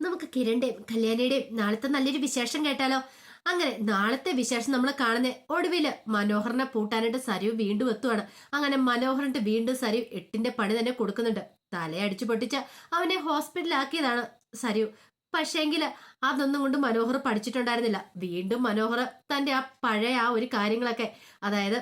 നമുക്ക് കിരണിന്റെയും കല്യാണിയുടെയും നാളത്തെ നല്ലൊരു വിശേഷം കേട്ടാലോ? അങ്ങനെ നാളത്തെ വിശേഷം നമ്മൾ കാണുന്ന ഒടുവിൽ മനോഹറിനെ പൂട്ടാനായിട്ട് സരിവ് വീണ്ടും എത്തുവാണ്. അങ്ങനെ മനോഹറിന്റെ വീണ്ടും സരിവ് എട്ടിന്റെ പണി തന്നെ കൊടുക്കുന്നുണ്ട്. തലയടിച്ചു പൊട്ടിച്ച അവനെ ഹോസ്പിറ്റലാക്കിയതാണ് സരിവ് പക്ഷേങ്കിൽ അതൊന്നും കൊണ്ട് മനോഹർ പഠിച്ചിട്ടുണ്ടായിരുന്നില്ല. വീണ്ടും മനോഹർ തന്റെ ആ പഴയ ആ ഒരു കാര്യങ്ങളൊക്കെ അതായത്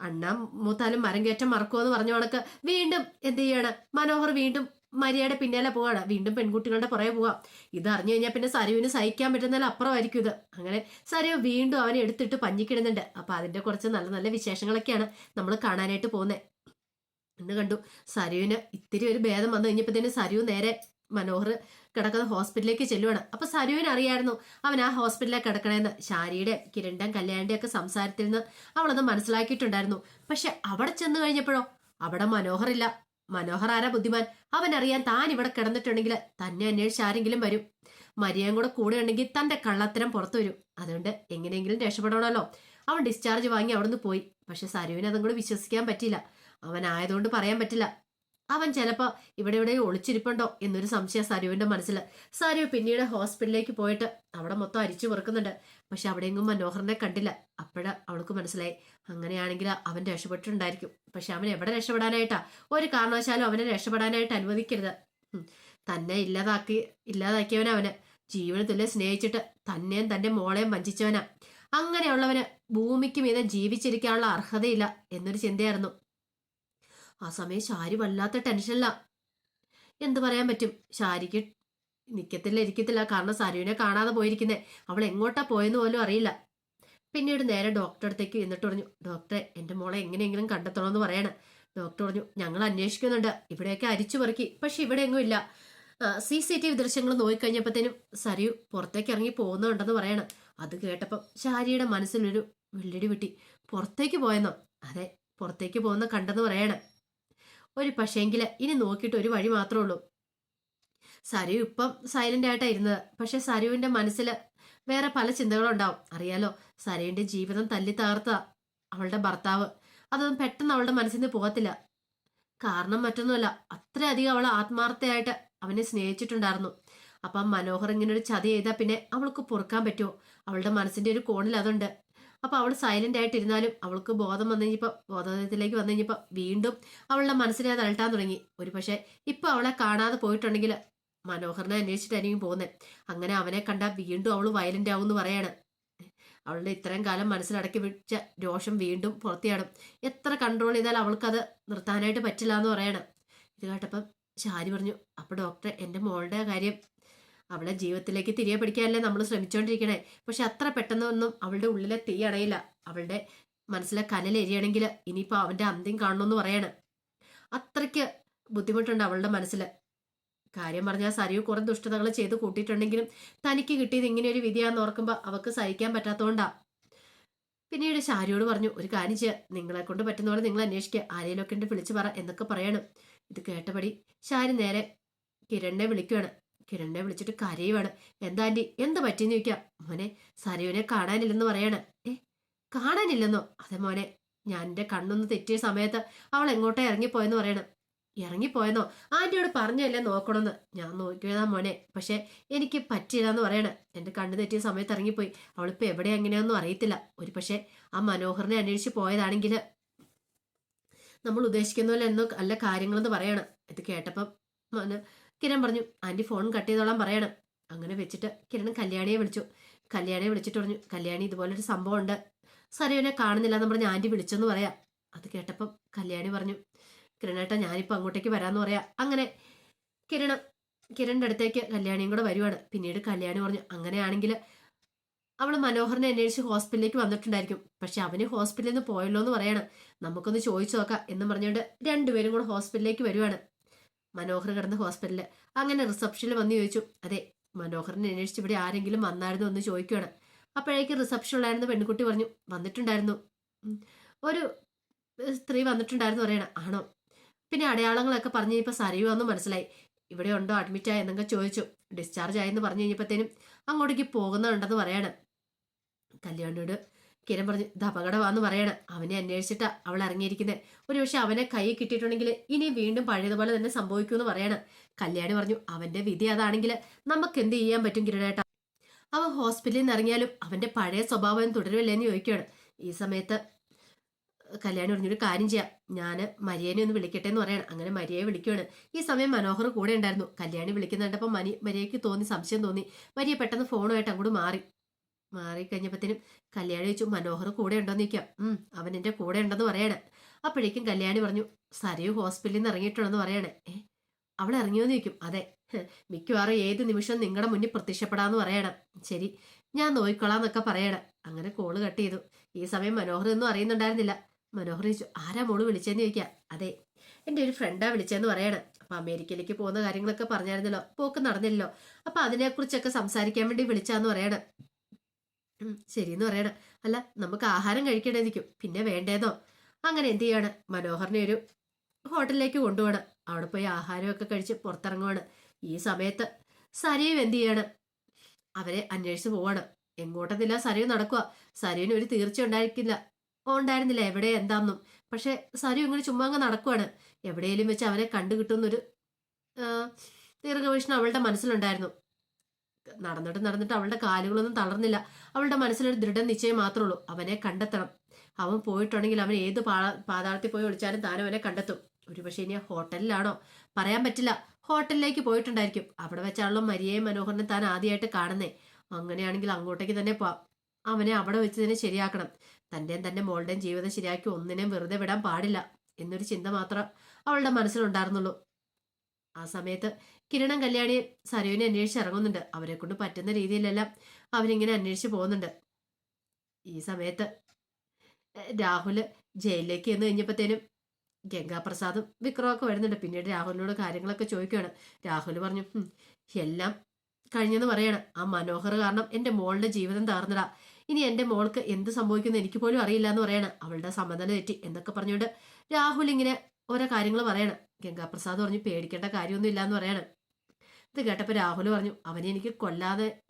അണ്ണാ മൂത്താലും മരം കയറ്റം മറക്കുമെന്ന് പറഞ്ഞ കണക്ക് വീണ്ടും എന്ത് ചെയ്യാണ്? മനോഹർ വീണ്ടും മരിയയുടെ പിന്നാലെ പോവാണ്. വീണ്ടും പെൺകുട്ടികളുടെ പുറകെ പോവാം. ഇത് അറിഞ്ഞു കഴിഞ്ഞാൽ പിന്നെ സരുവിന് സഹിക്കാൻ പറ്റുന്നതിൽ അപ്പുറമായിരിക്കും ഇത്. അങ്ങനെ സരു വീണ്ടും അവനെ എടുത്തിട്ട് പഞ്ഞിക്കിടുന്നുണ്ട്. അപ്പൊ അതിന്റെ കുറച്ച് നല്ല നല്ല വിശേഷങ്ങളൊക്കെയാണ് നമ്മൾ കാണാനായിട്ട് പോകുന്നത് എന്ന് കണ്ടു സരുവിന് ഇത്തിരി ഒരു ഭേദം വന്നു കഴിഞ്ഞപ്പോഴത്തേന് സരു നേരെ മനോഹർ കിടക്കുന്ന ഹോസ്പിറ്റലിലേക്ക് ചെല്ലുവാണ്. അപ്പൊ സരുവിന് അറിയായിരുന്നു അവൻ ആ ഹോസ്പിറ്റലിൽ കിടക്കണേന്ന്. ശാരിയുടെ കിരണ്ടൻ കല്യാണിന്റെ ഒക്കെ സംസാരത്തിൽ നിന്ന് അവളത് മനസ്സിലാക്കിയിട്ടുണ്ടായിരുന്നു. പക്ഷെ അവിടെ ചെന്ന് കഴിഞ്ഞപ്പോഴോ? അവിടെ മനോഹർ ഇല്ല. മനോഹർ ബുദ്ധിമാൻ? അവൻ അറിയാൻ താൻ ഇവിടെ കിടന്നിട്ടുണ്ടെങ്കിൽ തന്നെ അന്വേഷിച്ച് ആരെങ്കിലും വരും. മരിയയും കൂടെ കൂടെ ഉണ്ടെങ്കിൽ തന്റെ കള്ളത്തരം പുറത്തു വരും. അതുകൊണ്ട് എങ്ങനെയെങ്കിലും രക്ഷപ്പെടണമല്ലോ. അവൻ ഡിസ്ചാർജ് വാങ്ങി അവിടുന്ന് പോയി. പക്ഷെ സരുവിന് അതും കൂടെ വിശ്വസിക്കാൻ പറ്റില്ല അവൻ ആയതുകൊണ്ട് പറയാൻ പറ്റില്ല. അവൻ ചിലപ്പോൾ ഇവിടെ ഇവിടെ ഒളിച്ചിരിപ്പുണ്ടോ എന്നൊരു സംശയം സരുവിന്റെ മനസ്സിൽ സരു പിന്നീട് ഹോസ്പിറ്റലിലേക്ക് പോയിട്ട് അവിടെ മൊത്തം അരിച്ചു പെറുക്കുന്നുണ്ട്. പക്ഷെ അവിടെയെങ്കിലും മനോഹറിനെ കണ്ടില്ല. അപ്പോഴ അവൾക്ക് മനസ്സിലായി. അങ്ങനെയാണെങ്കിൽ അവൻ രക്ഷപ്പെട്ടിട്ടുണ്ടായിരിക്കും. പക്ഷെ അവൻ എവിടെ രക്ഷപ്പെടാനായിട്ടാ? ഒരു കാരണവശാലും അവനെ രക്ഷപ്പെടാനായിട്ട് അനുവദിക്കരുത്. തന്നെ ഇല്ലാതാക്കി ഇല്ലാതാക്കിയവൻ അവന്. ജീവനത്തിലെ സ്നേഹിച്ചിട്ട് തന്നെയും തന്റെ മോളെയും വഞ്ചിച്ചവനാ. അങ്ങനെയുള്ളവന് ഭൂമിക്ക് മീതെ ജീവിച്ചിരിക്കാനുള്ള അർഹതയില്ല എന്നൊരു ചിന്തയായിരുന്നു. ആ സമയം ശാരി വല്ലാത്ത ടെൻഷനില്ല എന്ത് പറയാൻ പറ്റും? ശാരിക്ക് നിൽക്കത്തില്ല ഇരിക്കത്തില്ല. കാരണം സരുവിനെ കാണാതെ പോയിരിക്കുന്നേ. അവൾ എങ്ങോട്ടാ പോയെന്ന് പോലും അറിയില്ല. പിന്നീട് നേരെ ഡോക്ടറെ അടുത്തേക്ക് എന്നിട്ട് പറഞ്ഞു ഡോക്ടറെ എന്റെ മോളെ എങ്ങനെയെങ്കിലും കണ്ടെത്തണമെന്ന് പറയണം. ഡോക്ടർ പറഞ്ഞു ഞങ്ങൾ അന്വേഷിക്കുന്നുണ്ട്. ഇവിടെയൊക്കെ അരിച്ചു പെറുക്കി. പക്ഷെ ഇവിടെ എങ്ങും ഇല്ല. സി സി ടി വി ദൃശ്യങ്ങൾ നോക്കിക്കഴിഞ്ഞപ്പോഴത്തേനും സരിയു പുറത്തേക്ക് ഇറങ്ങി പോകുന്നുണ്ടെന്ന് പറയണം. അത് കേട്ടപ്പം ശാരിയുടെ മനസ്സിലൊരു വെള്ളിടി വിട്ടി. പുറത്തേക്ക് പോയെന്നോ? അതെ പുറത്തേക്ക് പോകുന്ന കണ്ടെന്ന് പറയണം. ഒരു പക്ഷേങ്കിൽ ഇനി നോക്കിയിട്ട് ഒരു വഴി മാത്രമേ ഉള്ളൂ. സരു ഇപ്പം സൈലന്റ് ആയിട്ടാ ഇരുന്നത്. പക്ഷെ സരുവിന്റെ മനസ്സിൽ വേറെ പല ചിന്തകളും ഉണ്ടാവും അറിയാലോ സരുവിന്റെ ജീവിതം തല്ലി തകർത്ത അവളുടെ ഭർത്താവ്. അതൊന്നും പെട്ടെന്ന് അവളുടെ മനസ്സിൽ നിന്ന് പോകത്തില്ല. കാരണം മറ്റൊന്നുമല്ല അത്രയധികം അവൾ ആത്മാർത്ഥയായിട്ട് അവനെ സ്നേഹിച്ചിട്ടുണ്ടായിരുന്നു. അപ്പം മനോഹർ ഇങ്ങനെ ഒരു ചതി ചെയ്താൽ പിന്നെ അവൾക്ക് പൊറുക്കാൻ പറ്റുമോ? അവളുടെ മനസ്സിന്റെ ഒരു കോണിൽ അതുണ്ട്. അപ്പൊ അവൾ സൈലന്റ് ആയിട്ടിരുന്നാലും അവൾക്ക് ബോധം വന്നു കഴിഞ്ഞപ്പോ ബോധത്തിലേക്ക് വന്നു കഴിഞ്ഞപ്പോ വീണ്ടും അവളുടെ മനസ്സിനെ അത് അലട്ടാൻ തുടങ്ങി. ഒരു പക്ഷെ ഇപ്പൊ അവളെ കാണാതെ പോയിട്ടുണ്ടെങ്കിൽ മനോഹറിനെ അന്വേഷിച്ചിട്ടായിരിക്കും പോകുന്നത് അങ്ങനെ അവനെ കണ്ടാൽ വീണ്ടും അവൾ വയലന്റ് ആവും എന്ന് പറയാണ്. അവളുടെ ഇത്രയും കാലം മനസ്സിലടക്കി വെച്ച രോഷം വീണ്ടും പുറത്തിയാടും എത്ര കൺട്രോൾ ചെയ്താൽ അവൾക്കത് നിർത്താനായിട്ട് പറ്റില്ല എന്ന് പറയണം. ഇത് കേട്ടപ്പം ഷാരി പറഞ്ഞു അപ്പൊ ഡോക്ടർ എന്റെ മോളുടെ കാര്യം അവളെ ജീവിതത്തിലേക്ക് തിരികെ പിടിക്കാനല്ലേ നമ്മൾ ശ്രമിച്ചുകൊണ്ടിരിക്കണേ പക്ഷെ അത്ര പെട്ടെന്നൊന്നും അവളുടെ ഉള്ളിലെ തീ അണയില്ല അവളുടെ മനസ്സിലെ കനൽ എരിയണമെങ്കിൽ ഇനിയിപ്പോൾ അവന്റെ അന്ത്യം കാണണമെന്ന് പറയാണ്. അത്രയ്ക്ക് ബുദ്ധിമുട്ടുണ്ട് അവളുടെ മനസ്സിൽ കാര്യം പറഞ്ഞാൽ സരിയു കുറെ ദുഷ്ടതകൾ ചെയ്ത് കൂട്ടിയിട്ടുണ്ടെങ്കിലും തനിക്ക് കിട്ടിയത് ഇങ്ങനെ ഒരു വിധിയാന്ന് ഓർക്കുമ്പോൾ അവൾക്ക് സഹിക്കാൻ പറ്റാത്തതുകൊണ്ടാണ് പിന്നീട് ഷാരിയോട് പറഞ്ഞു ഒരു കാര്യം ചെയ്യുക നിങ്ങളെ കൊണ്ട് പറ്റുന്ന പോലെ നിങ്ങൾ അന്വേഷിക്കുക ആരെയൊക്കെ ഉണ്ട് വിളിച്ചു പറ എന്നൊക്കെ പറയണം. ഇത് കേട്ടപടി ഷാരി നേരെ കിരണിനെ വിളിക്കുകയാണ് കിരണിനെ വിളിച്ചിട്ട് കരയുവാണ്. എന്താ ആന്റി? എന്ത് പറ്റിയെന്ന് ചോദിക്കാം? മോനെ സരയുവിനെ കാണാനില്ലെന്ന് പറയാണ്. ഏ കാണാനില്ലെന്നോ? അതെ മോനെ ഞാൻ എന്റെ കണ്ണൊന്ന് തെറ്റിയ സമയത്ത് അവൾ എങ്ങോട്ടാ ഇറങ്ങിപ്പോയെന്ന് പറയണം. ഇറങ്ങിപ്പോയെന്നോ? ആന്റിയോട് പറഞ്ഞല്ലേ നോക്കണമെന്ന്? ഞാൻ നോക്കിയതാ മോനെ പക്ഷെ എനിക്ക് പറ്റില്ല എന്ന് പറയണ. എന്റെ കണ്ണ് തെറ്റിയ സമയത്ത് ഇറങ്ങിപ്പോയി. അവളിപ്പോൾ എവിടെ എങ്ങനെയൊന്നും അറിയത്തില്ല. ഒരു പക്ഷേ ആ മനോഹറിനെ അന്വേഷിച്ച് പോയതാണെങ്കിൽ നമ്മൾ ഉദ്ദേശിക്കുന്ന പോലെ എന്നോ അല്ല കാര്യങ്ങളെന്ന് പറയണം. ഇത് കേട്ടപ്പം കിരൺ പറഞ്ഞു ആന്റി ഫോൺ കട്ട് ചെയ്തോളാൻ പറയണം. അങ്ങനെ വെച്ചിട്ട് കിരൺ കല്യാണിയെ വിളിച്ചു. കല്യാണിയെ വിളിച്ചിട്ട് പറഞ്ഞു കല്യാണി ഇതുപോലൊരു സംഭവം ഉണ്ട് സരയുനെ കാണുന്നില്ല എന്ന് പറഞ്ഞ് ആന്റി വിളിച്ചെന്ന് പറയാം. അത് കേട്ടപ്പം കല്യാണി പറഞ്ഞു കിരണേട്ട ഞാനിപ്പോൾ അങ്ങോട്ടേക്ക് വരാമെന്ന് പറയാം. അങ്ങനെ കിരൺ കിരണിന്റെ അടുത്തേക്ക് കല്യാണിയും കൂടെ വരുവാണ്. പിന്നീട് കല്യാണി പറഞ്ഞു അങ്ങനെയാണെങ്കിൽ അവൾ മനോഹറിനെ അന്വേഷിച്ച് ഹോസ്പിറ്റലിലേക്ക് വന്നിട്ടുണ്ടായിരിക്കും. പക്ഷെ അവന് ഹോസ്പിറ്റലിൽ നിന്ന് പോയല്ലോ എന്ന് പറയണം. നമുക്കൊന്ന് ചോദിച്ചു നോക്കാം എന്ന് പറഞ്ഞുകൊണ്ട് രണ്ടുപേരും കൂടെ ഹോസ്പിറ്റലിലേക്ക് വരുവാണ്. മനോഹർ കിടന്ന ഹോസ്പിറ്റലിൽ അങ്ങനെ റിസപ്ഷനിൽ വന്ന് ചോദിച്ചു അതെ മനോഹറിനെ അന്വേഷിച്ച് ഇവിടെ ആരെങ്കിലും വന്നായിരുന്നു എന്ന് ചോദിക്കുകയാണ് അപ്പോഴേക്ക് റിസപ്ഷനിലായിരുന്ന പെൺകുട്ടി പറഞ്ഞു വന്നിട്ടുണ്ടായിരുന്നു. ഒരു സ്ത്രീ വന്നിട്ടുണ്ടായിരുന്നു പറയണം ആണോ? പിന്നെ അടയാളങ്ങളൊക്കെ പറഞ്ഞു കഴിഞ്ഞപ്പോൾ എന്ന് മനസ്സിലായി. ഇവിടെ ഉണ്ടോ അഡ്മിറ്റ് ആയി? എന്നൊക്കെ ചോദിച്ചു. ഡിസ്ചാർജ് ആയെന്ന് പറഞ്ഞു കഴിഞ്ഞപ്പോഴത്തേനും അങ്ങോട്ടേക്ക് പോകുന്നുണ്ടെന്ന് പറയാണ്. കല്യാണിയോട് കിരൺ പറഞ്ഞു ഇത് അപകടമാന്ന് പറയണം. അവനെ അന്വേഷിച്ചിട്ടാ അവൾ ഇറങ്ങിയിരിക്കുന്നത് ഒരുപക്ഷെ അവനെ കൈ കിട്ടിയിട്ടുണ്ടെങ്കിൽ ഇനി വീണ്ടും പഴയതുപോലെ തന്നെ സംഭവിക്കുമെന്ന് പറയണം. കല്യാണി പറഞ്ഞു അവന്റെ വിധി അതാണെങ്കിൽ നമുക്ക് എന്ത് ചെയ്യാൻ പറ്റും കിരണേട്ട? അവൻ ഹോസ്പിറ്റലിൽ നിന്ന് ഇറങ്ങിയാലും അവന്റെ പഴയ സ്വഭാവം തുടരുമല്ലേ എന്ന് ചോദിക്കുകയാണ്. ഈ സമയത്ത് കല്യാണി പറഞ്ഞൊരു കാര്യം ചെയ്യാം. ഞാൻ മരിയനെ ഒന്ന് വിളിക്കട്ടെ എന്ന് പറയണം. അങ്ങനെ മരിയയെ വിളിക്കുകയാണ്. ഈ സമയം മനോഹർ കൂടെ ഉണ്ടായിരുന്നു. കല്യാണി വിളിക്കുന്നുണ്ടപ്പോൾ മനി മരിയയ്ക്ക് തോന്നി സംശയം തോന്നി. മരിയ പെട്ടെന്ന് ഫോണുമായിട്ട് അങ്ങോട്ട് മാറി. മാറി കഴിഞ്ഞപ്പോഴത്തേനും കല്യാണി ചോദിച്ചു മനോഹർ കൂടെ ഉണ്ടോന്ന് ചോദിക്കാം. ഉം അവൻ എന്റെ കൂടെ ഉണ്ടെന്ന് പറയണേ. അപ്പോഴേക്കും കല്യാണി പറഞ്ഞു സരയു ഹോസ്പിറ്റലിൽ നിന്ന് ഇറങ്ങിയിട്ടുണ്ടെന്ന് പറയണേ. ഏ അവൾ ഇറങ്ങിയോന്ന് ചോദിക്കും. അതെ മിക്കവാറും ഏത് നിമിഷം നിങ്ങളുടെ മുന്നിൽ പ്രത്യക്ഷപ്പെടാന്ന് പറയണം. ശരി ഞാൻ നോയിക്കൊള്ളാന്നൊക്കെ പറയണം. അങ്ങനെ കോൾ കട്ട് ചെയ്തു. ഈ സമയം മനോഹർ ഒന്നും അറിയുന്നുണ്ടായിരുന്നില്ല. മനോഹർ ചോദിച്ചു ആരാ മോൾ വിളിച്ചെന്ന് ചോദിക്കാം? അതെ എന്റെ ഒരു ഫ്രണ്ടാ വിളിച്ചതെന്ന് പറയണം. അപ്പൊ അമേരിക്കയിലേക്ക് പോകുന്ന കാര്യങ്ങളൊക്കെ പറഞ്ഞായിരുന്നല്ലോ പോക്ക് നടന്നില്ലല്ലോ. അപ്പൊ അതിനെക്കുറിച്ചൊക്കെ സംസാരിക്കാൻ വേണ്ടി വിളിച്ചാന്ന് പറയണം. ശരിയെന്ന് പറയണം. അല്ല നമുക്ക് ആഹാരം കഴിക്കണേന്നിരിക്കും പിന്നെ വേണ്ടേന്നോ? അങ്ങനെ എന്ത് ചെയ്യാണ്? മനോഹറിനെ ഒരു ഹോട്ടലിലേക്ക് കൊണ്ടുപോകണം. അവിടെ പോയി ആഹാരമൊക്കെ കഴിച്ച് പുറത്തിറങ്ങുവാണ്. ഈ സമയത്ത് സരയും എന്ത് ചെയ്യാണ്? അവരെ അന്വേഷിച്ച് പോവാണ്. എങ്ങോട്ടെന്നില്ല സരയു നടക്കുക സരയുവിന് ഒരു തീർച്ച ഉണ്ടായിരിക്കില്ല. ഉണ്ടായിരുന്നില്ല. എവിടെ എന്താന്നും. പക്ഷെ സരയു ഇങ്ങനെ ചുമ്മാ അങ്ങ് നടക്കുവാണ്. എവിടെയെങ്കിലും വെച്ച് അവനെ കണ്ടു കിട്ടുന്നൊരു ആ, ദീർഘവീക്ഷണം അവളുടെ മനസ്സിലുണ്ടായിരുന്നു. നടന്നിട്ട് നടന്നിട്ട് അവളുടെ കാലുകളൊന്നും തളർന്നില്ല. അവളുടെ മനസ്സിലൊരു ദൃഢ നിശ്ചയം മാത്രമേ ഉള്ളൂ അവനെ കണ്ടെത്തണം. അവൻ പോയിട്ടുണ്ടെങ്കിൽ അവൻ ഏത് പാ പാതാളത്തിൽ പോയി ഒളിച്ചാലും താൻ അവനെ കണ്ടെത്തും. ഒരുപക്ഷെ ഇനി ഹോട്ടലിലാണോ? പറയാൻ പറ്റില്ല. ഹോട്ടലിലേക്ക് പോയിട്ടുണ്ടായിരിക്കും. അവിടെ വെച്ചാണല്ലോ മരിയയും മനോഹറിനെ താൻ ആദ്യമായിട്ട് കാണുന്നേ. അങ്ങനെയാണെങ്കിൽ അങ്ങോട്ടേക്ക് തന്നെ പോവാം. അവനെ അവിടെ വെച്ച് തന്നെ ശരിയാക്കണം. തന്റെയും തന്റെ മോളുടെയും ജീവിതം ശരിയാക്കി ഒന്നിനെയും വെറുതെ വിടാൻ പാടില്ല. എന്നൊരു ചിന്ത മാത്രം അവളുടെ മനസ്സിലുണ്ടായിരുന്നുള്ളൂ. ആ സമയത്ത് കിരണം കല്യാണി സരുവിനെ അന്വേഷിച്ച് ഇറങ്ങുന്നുണ്ട്. അവരെ കൊണ്ട് പറ്റുന്ന രീതിയിലെല്ലാം അവരിങ്ങനെ അന്വേഷിച്ച് പോകുന്നുണ്ട്. ഈ സമയത്ത് രാഹുൽ ജയിലിലേക്ക് എന്ന് കഴിഞ്ഞപ്പോഴത്തേനും ഗംഗാപ്രസാദും വിക്രമൊക്കെ വരുന്നുണ്ട്. പിന്നീട് രാഹുലിനോട് കാര്യങ്ങളൊക്കെ ചോദിക്കുകയാണ്. രാഹുൽ പറഞ്ഞു "ഹും, എല്ലാം കഴിഞ്ഞെന്ന് പറയണം. ആ മനോഹർ കാരണം എന്റെ മോളുടെ ജീവിതം തകർന്നടാ ഇനി എന്റെ മോൾക്ക് എന്ത് സംഭവിക്കുന്നു എനിക്ക് പോലും അറിയില്ല എന്ന് പറയണം. അവളുടെ സമനില തെറ്റി എന്നൊക്കെ പറഞ്ഞുകൊണ്ട് രാഹുൽ ഇങ്ങനെ ഓരോ കാര്യങ്ങൾ പറയണം. ഗംഗാപ്രസാദ് പറഞ്ഞു പേടിക്കേണ്ട കാര്യമൊന്നും ഇല്ലാന്ന് പറയണം. ഇത് കേട്ടപ്പോൾ രാഹുൽ പറഞ്ഞു അവനെ എനിക്ക് കൊല്ലാതെ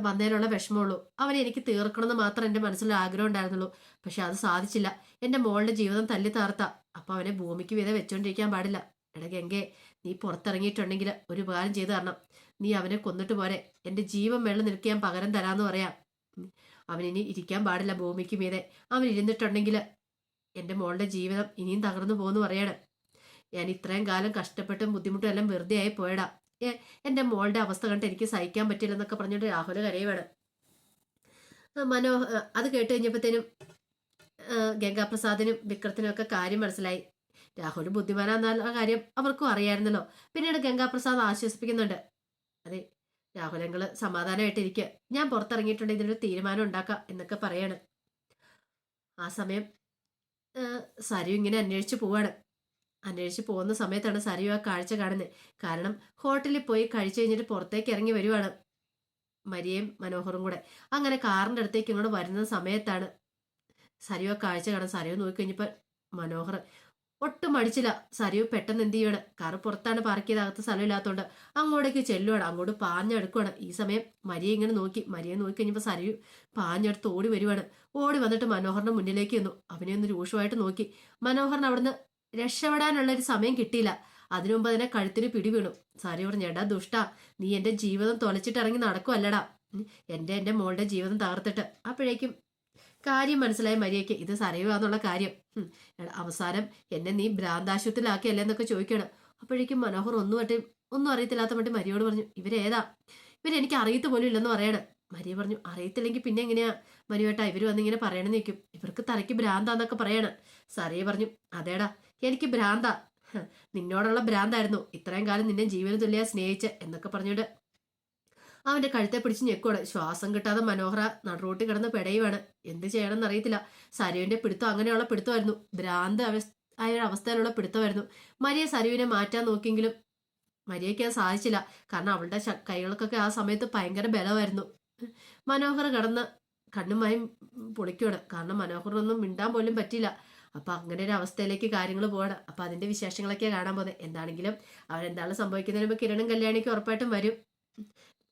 വന്നതിനുള്ള വിഷമമുള്ളൂ. അവനെ എനിക്ക് തീർക്കണമെന്ന് മാത്രം എന്റെ മനസ്സിൽ ആഗ്രഹം ഉണ്ടായിരുന്നുള്ളൂ. പക്ഷെ അത് സാധിച്ചില്ല. എന്റെ മോളുടെ ജീവിതം തല്ലി താർത്ത. അപ്പം അവനെ ഭൂമിക്ക് വീതം വെച്ചോണ്ടിരിക്കാൻ പാടില്ല. എടാ ഗംഗെ നീ പുറത്തിറങ്ങിയിട്ടുണ്ടെങ്കിൽ ഒരു ഉപകാരം ചെയ്തു തരണം. നീ അവനെ കൊന്നിട്ട് പോരെ. എന്റെ ജീവൻ വെള്ളം നിനക്ക് ഞാൻ പകരം തരാമെന്ന് പറയാം. അവനിനി ഇരിക്കാൻ പാടില്ല ഭൂമിക്ക് മീതെ. അവൻ ഇരുന്നിട്ടുണ്ടെങ്കിൽ എന്റെ മോളുടെ ജീവിതം ഇനിയും തകർന്നു പോകുന്നു പറയണം. ഞാൻ ഇത്രയും കാലം കഷ്ടപ്പെട്ടും ബുദ്ധിമുട്ടും എല്ലാം വെറുതെ ആയി പോയടാ. എന്റെ മോളുടെ അവസ്ഥ കണ്ട് എനിക്ക് സഹിക്കാൻ പറ്റില്ലെന്നൊക്കെ പറഞ്ഞിട്ട് രാഹുൽ കരയുവാണ്. മനോ അത് കേട്ട് കഴിഞ്ഞപ്പോഴത്തേനും ഗംഗാപ്രസാദിനും വിക്രത്തിനും ഒക്കെ കാര്യം മനസ്സിലായി. രാഹുൽ ബുദ്ധിമാനാന്ന കാര്യം അവർക്കും അറിയായിരുന്നല്ലോ. പിന്നീട് ഗംഗാപ്രസാദ് ആശ്വസിപ്പിക്കുന്നുണ്ട്. അതെ രാഹുലങ്ങൾ സമാധാനമായിട്ടിരിക്കുക ഞാൻ പുറത്തിറങ്ങിയിട്ടുണ്ട് ഇതിനൊരു തീരുമാനം ഉണ്ടാക്കാം എന്നൊക്കെ പറയാണ്. ആ സമയം സരു ഇങ്ങനെ അന്വേഷിച്ച് പോവാണ്. അന്വേഷിച്ച് പോകുന്ന സമയത്താണ് സരു ആ കാഴ്ച കാണുന്നത് കാരണം ഹോട്ടലിൽ പോയി കഴിച്ചു കഴിഞ്ഞിട്ട് പുറത്തേക്ക് ഇറങ്ങി വരുവാണ് മരിയയും മനോഹറും കൂടെ. അങ്ങനെ കാറിന്റെ അടുത്തേക്ക് ഇങ്ങോട്ട് വരുന്ന സമയത്താണ് സരിയോ കാഴ്ച കാണാൻ. സരു നോക്കി കഴിഞ്ഞപ്പോൾ മനോഹർ ഒട്ടും മടിച്ചില്ല. സരിയോ പെട്ടെന്ന് എന്ത് ചെയ്യാണ്? കാറ് പുറത്താണ് പാർക്ക് ചെയ്ത് അകത്ത് സ്ഥലമില്ലാത്തതുകൊണ്ട് അങ്ങോട്ടേക്ക് ചെല്ലുവാണ്. അങ്ങോട്ട് പാഞ്ഞെടുക്കുവാണ്. ഈ സമയം മരിയെ ഇങ്ങനെ നോക്കി. മരിയെ നോക്കി കഴിഞ്ഞപ്പോൾ സരിയു പാഞ്ഞെടുത്ത് ഓടി വരുവാണ്. ഓടി വന്നിട്ട് മനോഹറിന്റെ മുന്നിലേക്ക് വന്നു അവനെ ഒന്ന് രൂക്ഷമായിട്ട് നോക്കി. മനോഹറിന് അവിടുന്ന് രക്ഷപ്പെടാനുള്ള ഒരു സമയം കിട്ടിയില്ല. അതിനു മുമ്പ് അതിനെ കഴുത്തിന് പിടി വീണു. സാരി പറഞ്ഞു എടാ ദുഷ്ട നീ എന്റെ ജീവിതം തൊലച്ചിട്ട് ഇറങ്ങി നടക്കുമല്ലടാ എന്റെ എന്റെ മോളുടെ ജീവിതം തകർത്തിട്ട്. അപ്പോഴേക്കും കാര്യം മനസ്സിലായി മരിയയ്ക്ക് ഇത് സരയുവാന്നുള്ള കാര്യം. അവസാനം എന്നെ നീ ഭ്രാന്താശുപത്രിയിലാക്കിയല്ലേ എന്നൊക്കെ ചോദിക്കണം അപ്പോഴേക്കും മനോഹർ ഒന്നും വട്ടി ഒന്നും അറിയത്തില്ലാത്ത മറ്റേ മരിയോട് പറഞ്ഞു ഇവരേതാ? ഇവരെനിക്ക് അറിയത്ത് പോലും ഇല്ലെന്ന് പറയണം. മരിയ പറഞ്ഞു അറിയത്തില്ലെങ്കിൽ പിന്നെ എങ്ങനെയാ? ഇവർ വന്ന് വന്നിങ്ങനെ പറയണമെന്ന് നിൽക്കും ഇവർക്ക് തലയ്ക്ക് ഭ്രാന്താന്നൊക്കെ പറയണം. സറിയ പറഞ്ഞു അതേടാ എനിക്ക് ഭ്രാന്താ. നിന്നോടുള്ള ഭ്രാന്തായിരുന്നു. ഇത്രയും കാലം നിന്നെ ജീവന തുല്യ സ്നേഹിച്ച് എന്നൊക്കെ പറഞ്ഞിട്ട് അവന്റെ കഴുത്തെ പിടിച്ച് ഞെക്കുവാണ്. ശ്വാസം കിട്ടാതെ മനോഹര നടുറോട്ടി കിടന്ന് പെടയുവാണ്. എന്ത് ചെയ്യണമെന്ന് അറിയത്തില്ല. സരുവിന്റെ പിടുത്തം അങ്ങനെയുള്ള പിടുത്തമായിരുന്നു. ഭ്രാന്ത് ആയ അവസ്ഥയിലുള്ള പിടുത്തമായിരുന്നു. മരിയ സരുവിനെ മാറ്റാൻ നോക്കിയെങ്കിലും മരിയയ്ക്ക് അത് സാധിച്ചില്ല. കാരണം അവളുടെ കൈകൾക്കൊക്കെ ആ സമയത്ത് ഭയങ്കര ബലമായിരുന്നു. മനോഹർ കിടന്ന് കണ്ണുമായും പൊളിക്കുവാണ്. കാരണം മനോഹറിനൊന്നും മിണ്ടാൻ പോലും പറ്റില്ല അപ്പൊ അങ്ങനെ ഒരു അവസ്ഥയിലേക്ക് കാര്യങ്ങൾ പോവാണ്. അപ്പൊ അതിന്റെ വിശേഷങ്ങളൊക്കെ കാണാൻ പോകുന്നത്. എന്താണെങ്കിലും അവരെന്താണ് സംഭവിക്കുന്നതിന് മുമ്പ് കിരണും കല്യാണിക്ക് ഉറപ്പായിട്ടും വരും.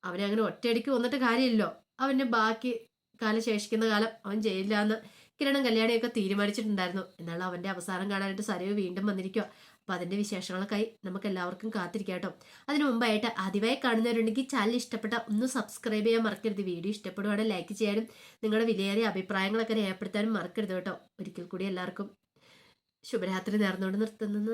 അവനെ അങ്ങനെ ഒറ്റയടിക്ക് വന്നിട്ട് കാര്യമില്ലല്ലോ. അവന്റെ ബാക്കി കാലം ശേഷിക്കുന്ന കാലം അവൻ ജയിലിലാന്ന് കിരണം കല്യാണിയൊക്കെ തീരുമാനിച്ചിട്ടുണ്ടായിരുന്നു. എന്നാലും അവന്റെ അവസാനം കാണാനായിട്ട് സരയു വീണ്ടും വന്നിരിക്കുക അപ്പൊ അതിന്റെ വിശേഷങ്ങളൊക്കെയായി നമുക്ക് എല്ലാവർക്കും കാത്തിരിക്കാം കേട്ടോ. അതിനു മുമ്പായിട്ട് ആദ്യമായി കാണുന്നവരുണ്ടെങ്കിൽ ചാനൽ ഇഷ്ടപ്പെട്ട ഒന്ന് സബ്സ്ക്രൈബ് ചെയ്യാൻ മറക്കരുത്. വീഡിയോ ഇഷ്ടപ്പെടുവാണെങ്കിൽ ലൈക്ക് ചെയ്യാനും നിങ്ങളുടെ വിലയേറിയ അഭിപ്രായങ്ങളൊക്കെ രേഖപ്പെടുത്താനും മറക്കരുത് കേട്ടോ. ഒരിക്കൽ കൂടി എല്ലാവർക്കും ശുഭരാത്രി നേർന്നുകൊണ്ട് നിർത്തുന്നു.